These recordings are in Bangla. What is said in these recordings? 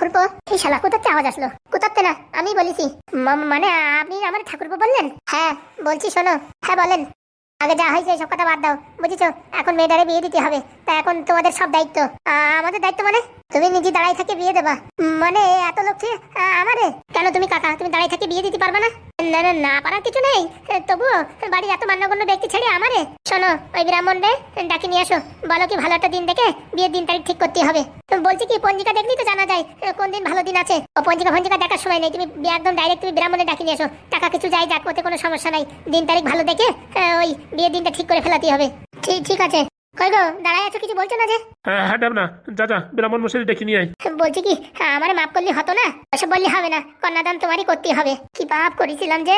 ঠাকুরপো? এই শালা কোথাতে আওয়াজ আসলো? কোথাতে না? আমি বলেছি। মানে আপনি আমার ঠাকুরপো বললেন? হ্যাঁ বলছি, শোনো। হ্যাঁ বলেন। আগে যা হয়েছে সব কথা বাদ দাও। বুঝেছ? এখন মেয়েটারে বিয়ে দিতে হবে। তা এখন তোমাদের সব দায়িত্ব। আমাদের দায়িত্ব মানে? তুমি নিজে দাঁড়াই থেকে বিয়ে দেবা। মানে এত লোককে আমারে? কেন তুমি কাকা, তুমি দাঁড়াই থেকে বিয়ে দিতে পারবে না? না না পারার কিছু নেই। তবুও বাড়ির এত মান্যগণ্য ব্যক্তি ছেড়ে আমারে? শোনো, ওই ব্রাহ্মণ রে ডাকে নিয়ে আসো। বলো কি ভালো একটা দিন দেখে বিয়ের দিন তারিখ ঠিক করতে হবে। বলছি কি, পঞ্জিকা দেখলেই তো জানা যায় কোন দিন ভালো দিন আছে? ও পঞ্জিকা, ফঞ্জিকা দেখার সময় নেই। তুমি একদম ডাইরেক্ট তুমি ব্রাহ্মণে ডাকে নিয়ে এসো টাকা কিছু যাই যাক, ওতে কোনো সমস্যা নাই। দিন তারিখ ভালো দেখে ওই বিয়ের দিনটা ঠিক করে ফেলাতে হবে। ঠিক ঠিক আছে। কই গো দাঁড়ায় আছো কিছু বলছো না যে? হ্যাঁ হ্যাঁ ডাব না। যা যা ব্রাহ্মণ মশাই ডেকে নিয়ে আয়। বলছি কি আমার মাফ করলে হতো না? ওসব বললে হবে না কন্যাদান তোমারই করতে হবে। কি পাপ করেছিলাম যে?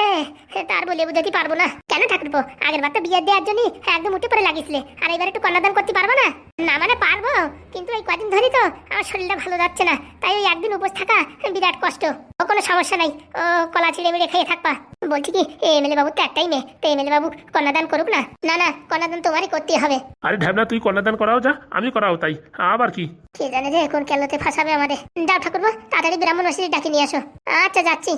তার বলে বুঝাতে পারব না। কেন ঠাকুরপো আগের বার তো বিয়ে দেওয়ার জন্য একদম উঠে পড়ে লাগিয়েছিলে আর এবার একটু কন্যাদান করতে পারব না? না মানে পারব কিন্তু এই কদিন ধরে তো আমার শরীরটা ভালো যাচ্ছে না তাই ওই একদিন উপোস থাকা বিরাট কষ্ট। ও কোনো সমস্যা নাই ও কলা ছিঁড়ে মিড়ে খেয়ে থাকবা বলছি কি এমএলএ বাবু তো একটাই মেয়ে তো এমএলএ বাবু কন্যাদান করুক না? না না কন্যাদান তোমারই করতে হবে। আরে ঢ্যাবনা তুই কন্যাদান করাও যা আমি করাও তাই। আবার কি? কে জানে যে এখন কেলোতে ফাঁসাবে আমাদের যাও ঠাকুরবা তাড়াতাড়ি ব্রাহ্মণ মশাই ডাকে নিয়ে আসো। আচ্ছা যাচ্ছি।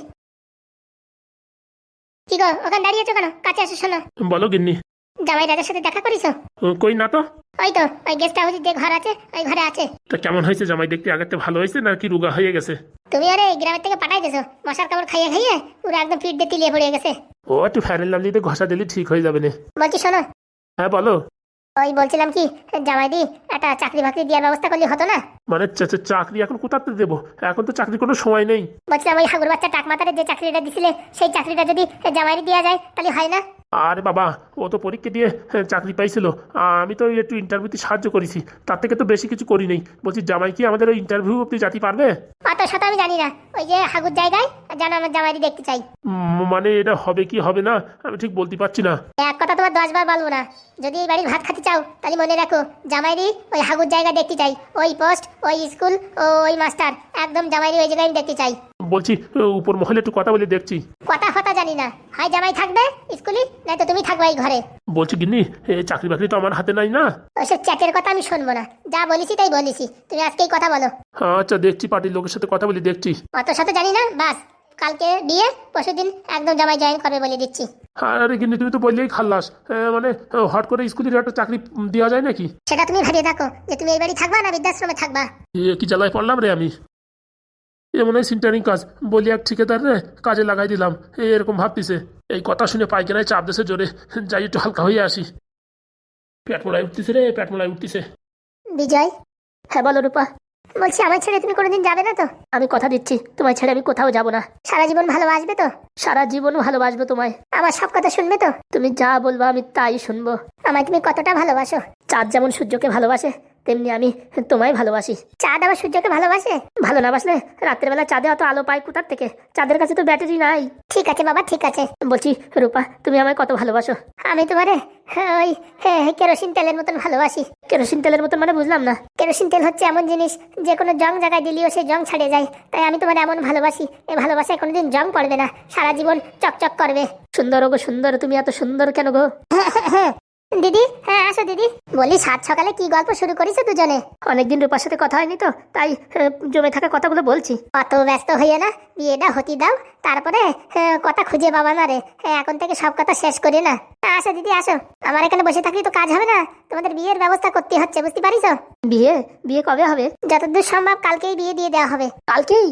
কি গো ওখানে দাঁড়িয়ে আছো কেন? কাছে আসো শোনো। বলো গিন্নি। জামাই রাজার সাথে দেখা করিছো? ও, কই না তো? ওই তো ওই গেস্ট হাউসের যে ঘর আছে ওই ঘরে আছে। তা কেমন হয়েছে জামাই? দেখতে থেকে ভালো হয়েছে নাকি রুগা হয়ে গেছে? তুমি আরে গ্রামের থেকে পাঠাই দিছো। মশার কাপড় খাইয়ে খাইয়ে পুরো একদম পিঠ দিয়ে তিলিয়ে পড়ে গেছে। ও একটু ফ্যানের লাম দিতে ঘষা দিলে ঠিক হয়ে যাবে না। বলছি শোনো। হ্যাঁ বলো। ওই বলছিলাম কি জামাই দি একটা চাকরি বাকরি দেওয়ার ব্যবস্থা করলে হতো না? মানে চাকরি এখন কোথাতে দেবো? এখন তো চাকরি কোনো সময় নেই। বলছিলাম ওই হাগুর বাচ্চা টাকমাতারে যে চাকরিটা দিছিলে সেই চাকরিটা যদি জামাইরে দেওয়া যায় তাহলে হয় না? আরে বাবা ও তো পরীক্ষা দিয়ে হ্যাঁ, চাকরি পাইছিল। আমি তো একটু ইন্টারভিউতে সাহায্য করেছি। তার থেকে তো বেশি কিছু করি নেই। বলছি জামাই কি আমাদের ওই ইন্টারভিউ অব্দি জাতি পারবে? অত শত আমি জানি না। ওই যে হাগুর জায়গায় যেন আমার জামাইরি দেখতে চাই। মানে এটা হবে কি হবে না আমি ঠিক বলতে পারছি না। এক কথা তোমার দশ বার বলব না। যদি এই বাড়ির ভাত খাতে চাও তাহলে মনে রাখো জামাইরি ওই হাগুর জায়গা দেখতে চাই। ওই পোস্ট ওই স্কুল ও ওই মাস্টার একদম জামাইরি ওই জায়গায় আমি দেখতে চাই। বলছি উপর মহলে একটু কথা বলে দেখছি। কথা জানি না হয় জামাই থাকবে স্কুলে? নয়তো তুমি থাকবে এই ঘরে। বলছি গিন্নি এ চাকরি বাকরি তো আমার হাতে নাই না? ওইসব চ্যাটের কথা আমি শুনব না। যা বলেছি তাই বলেছি। তুমি আজকেই কথা বলো। আচ্ছা দেখছি পার্টির লোকের সাথে কথা বলে দেখছি। অত সাথে জানি না বাস। কালকে বিয়ে পরশু দিন একদম জামাই জয়েন করবে বলে দিচ্ছি। আরে গিন্নি তুমি তো বললেই খাল্লাস। মানে হট করে স্কুলের একটা চাকরি দেওয়া যায় নাকি? সেটা তুমি ভেবে দেখো যে তুমি এই বাড়ি থাকবা না বৃদ্ধাশ্রমে থাকবা। কি জ্বালায় পড়লাম রে আমি? এ মনে হয় সিন্টারিং কাজ। বলি, এক ঠিকাদার কাজে লাগাই দিলাম। এরকম ভাবতিছে। এই কথা শুনে পাইখানায় চাপ দেশে জোরে। যাই, একটু হালকা হয়ে আসি। মোড়ায় উঠতেছে রে মোড়ায় উঠতেছে। বিজয়? হ্যাঁ বলো রূপা। বলছি আমার ছেড়ে তুমি কোনোদিন যাবে না তো? আমি কথা দিচ্ছি, তোমায় ছেড়ে আমি কোথাও যাব না। সারা জীবন ভালোবাসবে তো? সারা জীবন ভালোবাসবো তোমায়। আমার সব কথা শুনবে তো? তুমি যা বলব, আমি তাই শুনব। আমায় তুমি কতটা ভালোবাসো? চাঁদ যেমন সূর্যকে ভালোবাসে তেমনি আমি তোমায় ভালোবাসি। চাঁদ আবার সূর্যকে ভালোবাসে? ভালো না বাসলে রাত্রের বেলা চাঁদে অত আলো পায় কোথার থেকে? চাঁদের কাছে তো ব্যাটারি নাই। ঠিক আছে বাবা, ঠিক আছে। বলছি, রূপা, তুমি আমায় কত ভালোবাসো? আমি তোমারে ওই কেরোসিন তেলের মতন ভালোবাসি। কেরোসিন তেলের মতন মানে বুঝলাম না। কেরোসিন তেল হচ্ছে এমন জিনিস, যে কোনো জং জায়গায় দিলেও সে জং ছাড়ে যায়। তাই আমি তোমার এমন ভালোবাসি এই ভালোবাসায় কোনোদিন জং পড়বে না, সারা জীবন চকচক করবে। সুন্দর গো সুন্দর, তুমি এত সুন্দর কেন গো? দিদি হ্যাঁ আসো দিদি। বলি সাত সকালে কি গল্প শুরু করেছ দুজনে? অনেকদিন রূপার সাথে কথা হয়নি তো তাই আহ, জমে থাকা কথাগুলো বলছি। অত ব্যস্ত হইয়ে না বিয়েটা হতি দাও তারপরে আহ, কথা খুঁজে পাবা না রে। হ্যাঁ, এখন থেকে সব কথা শেষ করি না। আসো দিদি আসো। আমার এখানে বসে থাকলে তো কাজ হবে না তোমাদের বিয়ের ব্যবস্থা করতে হচ্ছে বুঝতে পারিস বিয়ে? বিয়ে কবে হবে? যতদূর সম্ভব কালকেই বিয়ে দিয়ে দেওয়া হবে। কালকেই?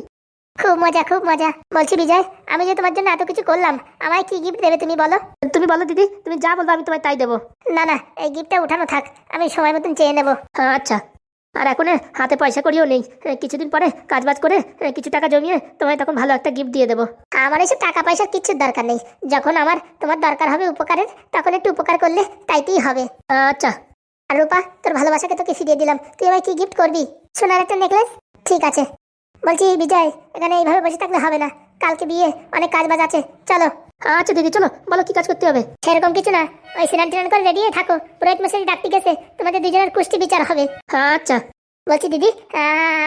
খুব মজা খুব মজা। বলছি বিজয় আমি যে তোমার জন্য এত কিছু করলাম আমায় কি গিফট দেবে তুমি বলো? তুমি বলো দিদি তুমি যা বলব আমি তোমায় তাই দেবো। না না এই গিফটটা উঠানো থাক আমি সময় মতন চেয়ে নেব। আচ্ছা। আর এখন হাতে পয়সা করিও নেই। কিছুদিন পরে কাজ বাজ করে কিছু টাকা জমিয়ে তোমায় তখন ভালো একটা গিফট দিয়ে দেবো। আমার এসব টাকা পয়সার কিচ্ছুর দরকার নেই। যখন আমার তোমার দরকার হবে উপকারের তখন একটু উপকার করলে তাইতেই হবে। আচ্ছা। আর রূপা তোর ভালোবাসাকে তোকে ফিরিয়ে দিলাম। তুই আমায় কি গিফট করবি? সোনার একটা নেকলেস ঠিক আছে। বলছি বিজয় এখানে এইভাবে বসে থাকলে হবে না। কালকে বিয়ে অনেক কাজ বাজ আছে। চলো। আচ্ছা দিদি চলো বলো কি কাজ করতে হবে? সেরকম কিছু না। ওই সিনান টিনান করে রেডি থাকো। পুরোহিত মশাই ডাকতে গেছে। তোমাদের দুজনের কুষ্টি বিচার হবে। আচ্ছা। বলছি দিদি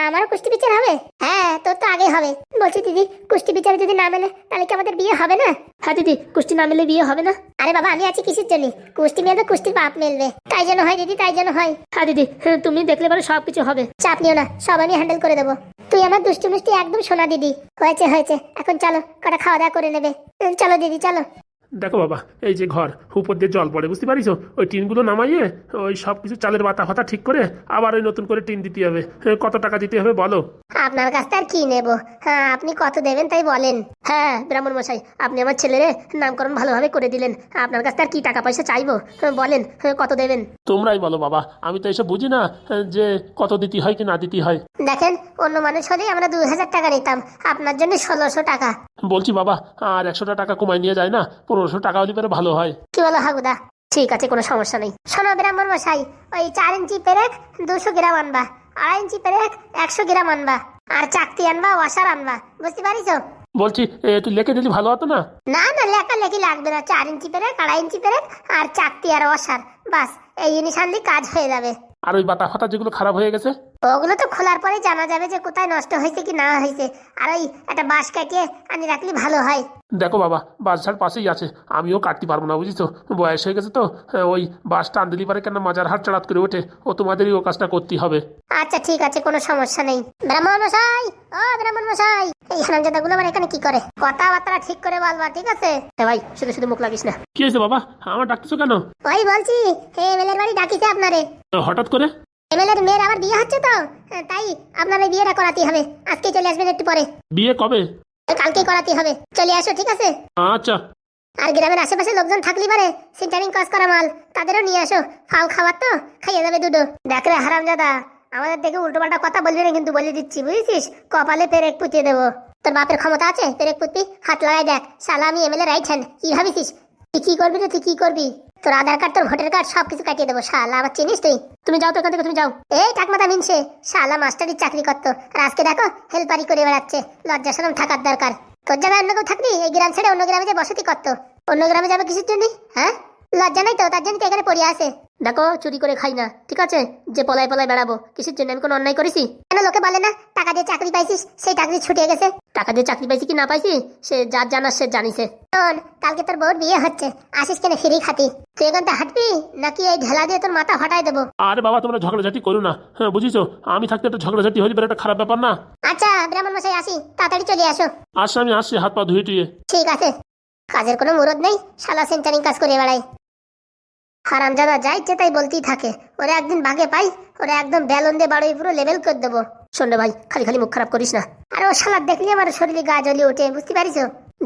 আমারও কুষ্টি বিচার হবে? হ্যাঁ তোর তো আগে হবে। বলছি দিদি কুষ্টি বিচার যদি না মেলে তাহলে কি আমাদের বিয়ে হবে না? হ্যাঁ দিদি কুষ্টি না মেলে বিয়ে হবে না। আরে বাবা আমি আছি কিসের জন্য? কুষ্টি মেলবে কুষ্টির বাপ মেলবে। তাই যেন হয় দিদি তাই যেন হয়। হ্যাঁ দিদি তুমি দেখলে পরে সব কিছু হবে। চাপ নিও না সব আমি হ্যান্ডেল করে দেবো। তুই আমার দুষ্টু মিষ্টি একদম সোনা দিদি। হয়েছে হয়েছে। এখন চলো, কটা খাওয়া দাওয়া করে নেবে। চলো দিদি, চলো। দেখো বাবা, এই যে ঘর, উপর দিয়ে জল পড়ে, বুঝতে পারিস ওই টিনগুলো নামাইয়ে, ওই সব কিছু চালের বাতা ফাতা ঠিক করে আবার ওই নতুন করে টিন দিতে হবে। কত টাকা দিতে হবে বলো? আপনার কাছ থেকে আর কি নেব? হ্যাঁ আপনি কত দেবেন তাই বলেন। হ্যাঁ ব্রাহ্মণ মশাই আপনি আমার ছেলেরে নামকরণ ভালোভাবে করে দিলেন। আপনার কাছ থেকে আর কি টাকা পয়সা চাইব? হ্যাঁ, বলেন হ্যাঁ, কত দেবেন? তোমরাই বলো বাবা আমি তো এসব বুঝি না যে কত দিতে হয় কি না দিতে হয়। দেখেন অন্য মানুষ হলেই আমরা দুই হাজার টাকা নিতাম। আপনার জন্য ষোলোশো টাকা। বলছি বাবা আর একশোটা টাকা কমাই নিয়ে যায় না পনেরোশো টাকা হলে পরে ভালো হয়। কি বলো হাগুদা? ঠিক আছে কোনো সমস্যা নেই। শোনো ব্রাহ্মণ মশাই ওই চার ইঞ্চি পেরেক দুশো গ্রাম আনবা। আড়াই ইঞ্চি পেরেক একশো গ্রাম আনবা। আর চাকতি আনবা ওয়াশার আনবা। বুঝতে পারিস বলছি তুই লেখে দিলি ভালো হতো না? না না লেখা লেখি লাগবে না। চার ইঞ্চি পেরেক আড়াই ইঞ্চি পেরেক আর চাকতি আর ওয়াশার। বাস এই জিনিস আনলি কাজ হয়ে যাবে। আর ওই বাতা ফাতা যেগুলো খারাপ হয়ে গেছে? ওগুলো তো খোলার পরে জানা যাবে যে কোথায় নষ্ট হয়েছে কি না হয়েছে। আর ওই একটা বাঁশ কাটিয়ে আনি রাখলে ভালো হয়। দেখো বাবা বাসটার পাশেই আছে। আমিও কাটতে পারব না বুঝিস বয়স হয়ে গেছে তো। হ্যাঁ, ওই টান দিলি পারে কেন মাজার হাট চাড়াত করে ওঠে। ও তোমাদেরই ও কাজটা করতেই হবে। আচ্ছা ঠিক আছে কোনো সমস্যা নেই। ব্রাহ্মণ মশাই! ও ব্রাহ্মণ মশাই! এই হারামজাদা গুলো আবার এখানে কি করে? কথাবার্তা ঠিক করে বলবা ঠিক আছে? ভাই শুধু শুধু মুখ লাগিস না। কি হয়েছে বাবা? আমার ডাকতেছো কেন? ওই বলছি হে এমএলএর বাড়ি ডাকিছে আপনারে। তো হঠাৎ করে? এমএলএর মেয়ের আবার বিয়ে হচ্ছে তো? হ্যাঁ, তাই আপনার বিয়েটা করাতে হবে। আজকে চলে আসবেন একটু পরে। বিয়ে কবে? ওই কালকেই করাতে হবে। চলে আসো ঠিক আছে? আচ্ছা। আর গ্রামের আশেপাশে লোকজন থাকলি পারে। সেন্টারিং কাজ করা মাল। তাদেরও নিয়ে আসো। ফাউ খাবার তো? খাইয়ে যাবে দুটো। দেখ রে হারাম দাদা আমাদের দেখে উল্টো পাল্টা কথা বলবি না কিন্তু বলে দিচ্ছি বুঝেছিস? কপালে পেরেক পুঁতিয়ে দেবো। তোর বাপের ক্ষমতা আছে? পেরেক পুঁতবি? হাত লাগাই দেখ। শালা আমি এমএলএ রাইট হ্যান্ড। কি ভাবিছিস? তুই কি করবি রে? তুই কি করবি? তোর আধার কার্ড তোর ভোটার কার্ড সব কিছু কাটিয়ে দেবো শালা আবার চিনিস তুই? তুমি যাও তো এখান থেকে তুমি যাও। এই টাকমাতা মিনছে শালা মাস্টারির চাকরি করতো আর আজকে দেখো হেল্পারি করে বেড়াচ্ছে লজ্জা সরম থাকার দরকার। তোর জায়গায় অন্য কেউ থাকবি এই গ্রাম ছেড়ে অন্য গ্রামে যে বসতি করতো অন্য গ্রামে যাবে কিছুর জন্য? হ্যাঁ? লজ্জা নাই তো তার জন্য তো এখানে পড়ে আছে? দেখো চুরি করে খাই না ঠিক আছে? যে পলায় পলায় বেড়াবো কিসের জন্য আমি কোনো অন্যায় করেছি? কেন লোকে বলে না টাকা দিয়ে চাকরি পাইছিস সেই চাকরি ছুটে গেছে? টাকা দিয়ে চাকরি পাইছি কি না পাইছি? সে যার জানার সে জানিছে। শোন কালকে তোর বউর বিয়ে হচ্ছে আসিস কেন ফিরি খাতি? তুই এখানটা হাঁটবি নাকি এই ঢেলা দিয়ে তোর মাথা ফাটাই দেবো? আরে বাবা তোমরা ঝগড়াঝাটি করো না। হ্যাঁ বুঝিছো? আমি থাকতে একটা ঝগড়াঝাটি হয়ে যাবে একটা খারাপ ব্যাপার না? আচ্ছা ব্রাহ্মণ মশাই আসি তাড়াতাড়ি চলে আসো। আসছে আমি আসছি হাত পা ধুয়ে টুয়ে। ঠিক আছে। কাজের কোনো মুরদ নেই, শালা সেন্টারিং কাজ করে বেড়াই হারামজাদা যা ইচ্ছে তাই বলতেই থাকে। ওরা একদিন বাগে পাই, ওরা একদম ব্যালন দিয়ে বাড়ি পুরো লেভেল করে দেবো। শোন ভাই, খালি খালি মুখ খারাপ করিস না। আর ও শালা, দেখলি আমার শরীরে গা জ্বলে ওঠে, বুঝতে পারিস?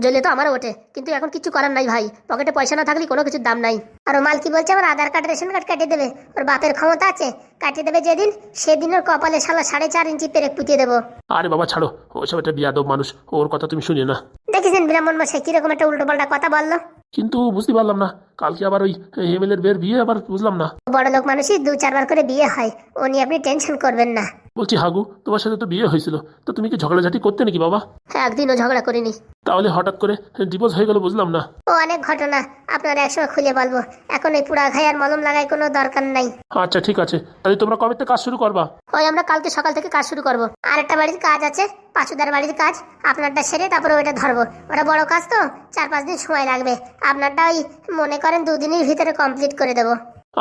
জ্বলে তো আমারও ওঠে, কিন্তু এখন কিছু করার নাই ভাই। পকেটে পয়সা না থাকলে কোনো কিছুর দাম নাই। আর ও মাল কি বলছে? আমার আধার কার্ড রেশন কার্ড কাটিয়ে দেবে। ওর বাপের ক্ষমতা আছে, কাটিয়ে দেবে যেদিন, সেদিন ওর কপালে শালা সাড়ে চার ইঞ্চি পেরেক পুঁতিয়ে দেবো। আরে বাবা, ছাড়ো। ওইসব একটা বিয়াদব মানুষ, ওর কথা তুমি শুনিও না। দেখেছেন ব্রাহ্মণ মশাই কীরকম একটা উল্টো পাল্টা কথা বলল? কিন্তু বুঝতে পারলাম না। কালকে আবার ওই এমএলএ এর বের বিয়ে আবার বুঝলাম না। বড় লোক মানুষই দু চারবার করে বিয়ে হয় ও নিয়ে আপনি টেনশন করবেন না। বলছি হাগু তোমার সাথে তো বিয়ে হয়েছিল তো তুমি কি ঝগড়াঝাটি করতে নাকি বাবা? হ্যাঁ একদিনও ঝগড়া করিনি। তাহলে হঠাৎ করে ডিভোর্স হয়ে গেল বুঝলাম না। ও অনেক ঘটনা আপনারা একসময় খুলে বলব। এখন এই পুরা ঘাই আর মলম লাগাই কোনো দরকার নাই। আচ্ছা ঠিক আছে। তাহলে তোমরা কবে থেকে কাজ শুরু করবা? ওই আমরা কালকে সকাল থেকে কাজ শুরু করব। আর একটা বাড়ির কাজ আছে পাঁচুদার বাড়ির কাজ। আপনারটা সেরে তারপরে ওইটা ধরবো। ওটা বড় কাজ তো চার পাঁচ দিন সময় লাগবে। আপনারটা ওই মনে করেন দুদিনের ভিতরে কমপ্লিট করে দেবো।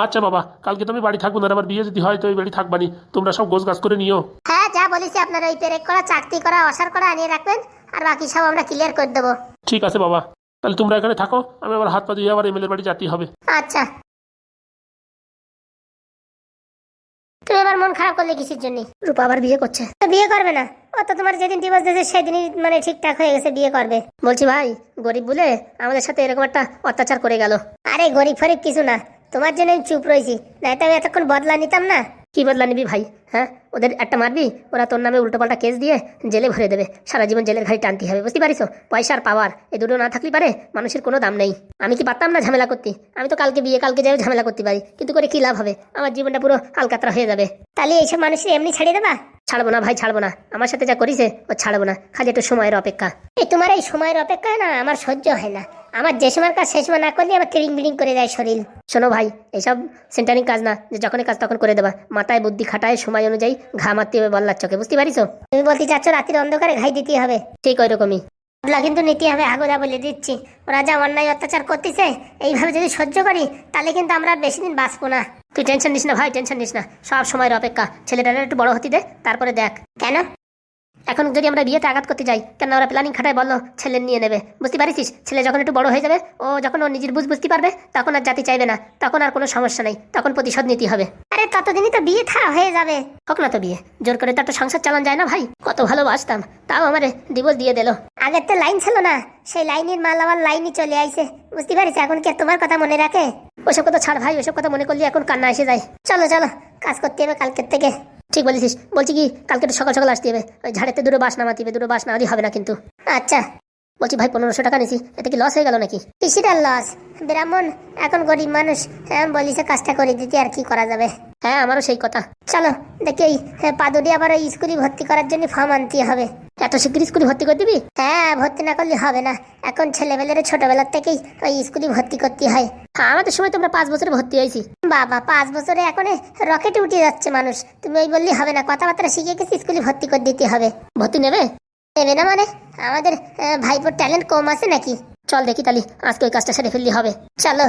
আচ্ছা বাবা কালকে তুমি বাড়ি থাকব না আর আবার বিয়ে যদি হয় তো ওই বাড়ি থাকবানি। তোমরা সব গোছ গাছ করে নিও। হ্যাঁ যা বলেছি আপনারা ওই পেরেক করা চাকতি করা অসার করা আনিয়ে রাখবেন আর বাকি সব আমরা ক্লিয়ার করে দেবো। ঠিক আছে বাবা তাহলে তোমরা এখানে থাকো আমি আবার হাত পা দিয়ে আবার এমএলএর বাড়ি যেতেই হবে। আচ্ছা। তুমি এবার মন খারাপ করলে কিসের জন্য? রূপা আবার বিয়ে করছে। বিয়ে করবে না। ও তো তোমার যেদিন ডিভোর্স দিয়েছে সেদিনই মানে ঠিকঠাক হয়ে গেছে বিয়ে করবে। বলছি ভাই গরিব বলে আমাদের সাথে এরকম একটা অত্যাচার করে গেল। আরে গরিব ফরিব কিছু না। তোমার জন্য আমি চুপ রয়েছি। নাই তো আমি এতক্ষণ বদলা নিতাম না। কি বদলা নিবি ভাই হ্যাঁ? ওদের একটা মারবি, ওরা তোর নামে উল্টোপাল্টা কেস দিয়ে জেলে ভরে দেবে। সারা জীবন জেলের ঘাড়ি টানতে হবে, বুঝতে পারিস? পয়সা আর পাওয়ার এই দুটো না থাকলে পারে, মানুষের কোনো দাম নেই। আমি কি পারতাম না ঝামেলা করতে? আমি তো কালকে বিয়ে, কালকে যাই ঝামেলা করতে পারি। কিন্তু করে কি লাভ হবে? আমার জীবনটা পুরো আলকাতরা হয়ে যাবে। তাহলে এইসব মানুষের এমনি ছাড়িয়ে দেবা? ছাড়বো না ভাই, ছাড়বো না। আমার সাথে যা করিছে, ও ছাড়বো না। খালি একটু সময়ের অপেক্ষা। এই তোমার এই সময়ের অপেক্ষা না, আমার সহ্য হয় না। আমার যে সময় কাজ সেই সময় না করলে আমার ট্রিং বিড়িং করে যায় শরীর। শোনো ভাই এইসব সেন্টারিং কাজ না যে যখনই কাজ তখন করে দেবা। মাথায় বুদ্ধি খাটায় সময় অনুযায়ী ঘা মারতে হবে বল্লার চোখে বুঝতে পারিস তুমি বলতে চাচ্ছ রাতের অন্ধকারে ঘাই দিতে হবে? ঠিক ওই রকমই বদলা কিন্তু নিতে হবে হাগুদা বলে দিচ্ছি। ওরা যা অন্যায় অত্যাচার করতেছে এইভাবে যদি সহ্য করি তাহলে কিন্তু আমরা আর বেশি দিন বাঁচবো না। তুই টেনশন নিস না ভাই টেনশন নিস না। সব সময়ের অপেক্ষা। ছেলেটার একটু বড় হতে দে তারপরে দেখ। কেন? এখন যদি আমরা বিয়েতে আঘাত করতে যাই কেন ওরা প্ল্যানিং খাটায় বলল ছেলে নিয়ে নেবে। বুঝতে পারিস ছেলে যখন একটু বড় হয়ে যাবে ও যখন ও নিজের বুঝ বুঝতে পারবে তখন আর জাতি চাইবে না তখন আর কোনো সমস্যা নেই তখন প্রতিশোধ নিতে হবে। আরে ততদিনই তো বিয়ে থা হয়ে যাবে। হোক না তো বিয়ে জোর করে তো একটা সংসার চালান যায় না ভাই কত ভালোবাসতাম তাও আমার ডিভোর্স দিয়ে দিল। আগের তো লাইন ছিল না সেই লাইনের মাল আমার লাইনই চলে আইছে বুঝতে পারিস এখন কি তোমার কথা মনে রাখে? ওসব কথা ছাড় ভাই ওসব কথা মনে করলে এখন কান্না এসে যায়। চলো চলো কাজ করতে হবে কালকের থেকে। ঠিক বলেছিস। বলছি কি, কালকে একটু সকাল সকাল আসতে হবে। ওই ঝাড়েতে দুটো বাস নামাতে হবে, দুটো বাস নামালে হবে না কিন্তু। আচ্ছা। বলছি ভাই পনেরোশো টাকা নিছি। এতে কি লস হয়ে গেল নাকি? কিসিটার লস ব্রাহ্মণ এখন গরিব মানুষ। হ্যাঁ বলিছে কাজটা করে দিতে আর কি করা যাবে? হ্যাঁ আমারও সেই কথা। চলো দেখি ওই হ্যাঁ, পাদুরি আবার ওই স্কুলে ভর্তি করার জন্য ফর্ম আনতে হবে। এত শীঘ্র স্কুলে ভর্তি করে দিবি? হ্যাঁ ভর্তি না করলে হবে না। এখন ছেলেবেলের ছোটবেলার থেকেই ওই স্কুলে ভর্তি করতে হ্যাঁ। আমাদের সময় তোমরা পাঁচ বছরে ভর্তি হয়েছি। বাবা পাঁচ বছরে এখন রকেটে উঠে যাচ্ছে মানুষ। তুমি ওই বললি হবে না কথাবার্তা শিখে গেছি স্কুলে ভর্তি করে দিতে হবে। ভর্তি নেবে? না মানে আমাদের ভাইপোর ট্যালেন্ট কম আছে নাকি? চল দেখি তাহলে, আজকে ওই কাজটা সেরে ফেললি হবে। চলো।